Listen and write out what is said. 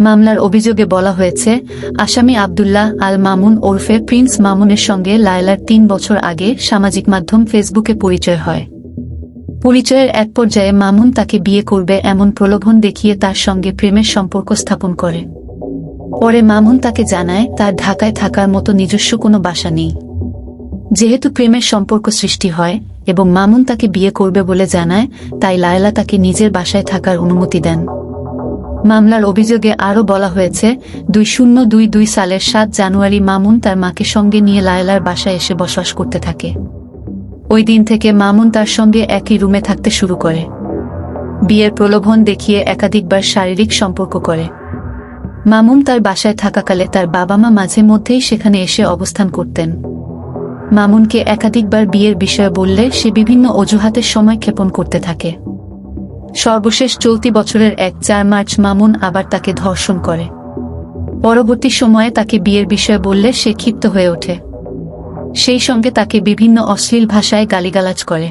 মামলার অভিযোগে বলা হয়েছে, আসামি আবদুল্লাহ আল মামুন ওরফে প্রিন্স মামুনের সঙ্গে লায়লার তিন বছর আগে সামাজিক মাধ্যম ফেসবুকে পরিচয় হয়। পরিচয়ের এক পর্যায়ে মামুন তাকে বিয়ে করবে এমন প্রলোভন দেখিয়ে তার সঙ্গে প্রেমের সম্পর্ক স্থাপন করে। পরে মামুন তাকে জানায়, তার ঢাকায় থাকার মতো নিজস্ব কোনো বাসা নেই। যেহেতু প্রেমের সম্পর্ক সৃষ্টি হয় এবং মামুন তাকে বিয়ে করবে বলে জানায়, তাই লায়লা তাকে নিজের বাসায় থাকার অনুমতি দেন। মামলার অভিযোগে আরও বলা হয়েছে, দুই শূন্য দুই দুই সালের সাত জানুয়ারি মামুন তার মাকে সঙ্গে নিয়ে লায়লার বাসায় এসে বসবাস করতে থাকে। ওই দিন থেকে মামুন তার সঙ্গে একই রুমে থাকতে শুরু করে। বিয়ের প্রলোভন দেখিয়ে একাধিকবার শারীরিক সম্পর্ক করে। মামুন তার বাসায় থাকাকালে তার বাবা মা মাঝে মধ্যেই সেখানে এসে অবস্থান করতেন। মামুনকে একাধিকবার বিয়ের বিষয়ে বললে সে বিভিন্ন অজুহাতের সময় ক্ষেপণ করতে থাকে। সর্বশেষ চলতি বছরের এক চার মার্চ মামুন আবার তাকে ধর্ষণ করে। পরবর্তী সময়ে তাকে বিয়ের বিষয়ে বললে সে ক্ষিপ্ত হয়ে ওঠে। সেই সঙ্গে তাকে বিভিন্ন অশ্লীল ভাষায় গালিগালাজ করে।